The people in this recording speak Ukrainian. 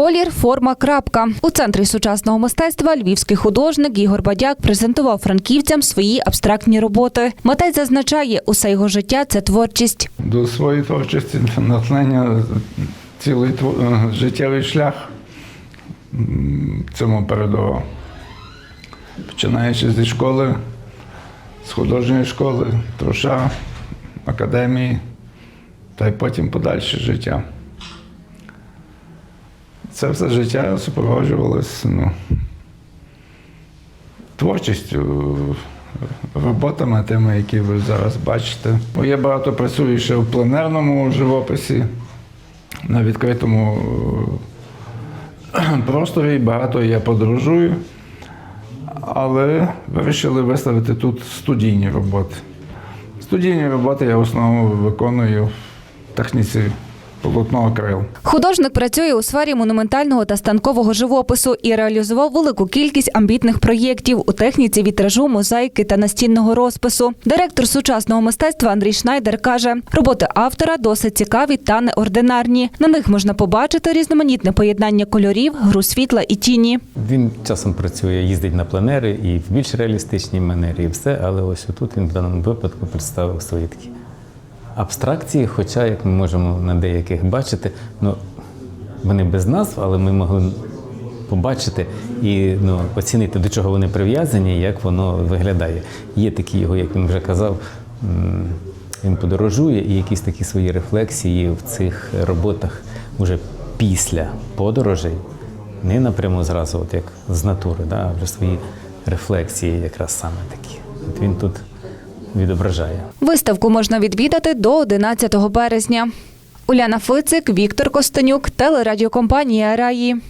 Колір, форма, крапка. У центрі сучасного мистецтва львівський художник Ігор Бадяк презентував франківцям свої абстрактні роботи. Митець зазначає, усе його життя це творчість. До своєї творчості натхнення цілий е, життєвий шлях цьому передував. Починаючи зі школи, з художньої школи, труша, академії, та й потім подальше життя. Це все життя супроводжувалося ну, творчістю, роботами, тими, які ви зараз бачите. Бо Я багато працюю ще в пленерному живописі, на відкритому е, просторі, багато я подорожую, але вирішили виставити тут студійні роботи. Студійні роботи я в основному виконую в техніці полотно акрил. Художник працює у сфері монументального та станкового живопису і реалізував велику кількість амбітних проєктів у техніці вітражу, мозаїки та настінного розпису. Директор сучасного мистецтва Андрій Шнайдер каже, роботи автора досить цікаві та неординарні. На них можна побачити різноманітне поєднання кольорів, гру світла і тіні. Він часом працює, їздить на пленери і в більш реалістичній манері, і все, але ось отут він в даному випадку представив свої такі абстракції, хоча, як ми можемо на деяких бачити, ну, вони без назв, але ми могли побачити і ну, оцінити, до чого вони прив'язані як воно виглядає. Є такі його, як він вже казав, він подорожує і якісь такі свої рефлексії в цих роботах уже після подорожей, не напряму зразу, от як з натури, да, а вже свої рефлексії якраз саме такі. От він тут відображає. Виставку можна відвідати до 11 березня. Уляна Фицик, Віктор Костенюк, телерадіокомпанія Раї.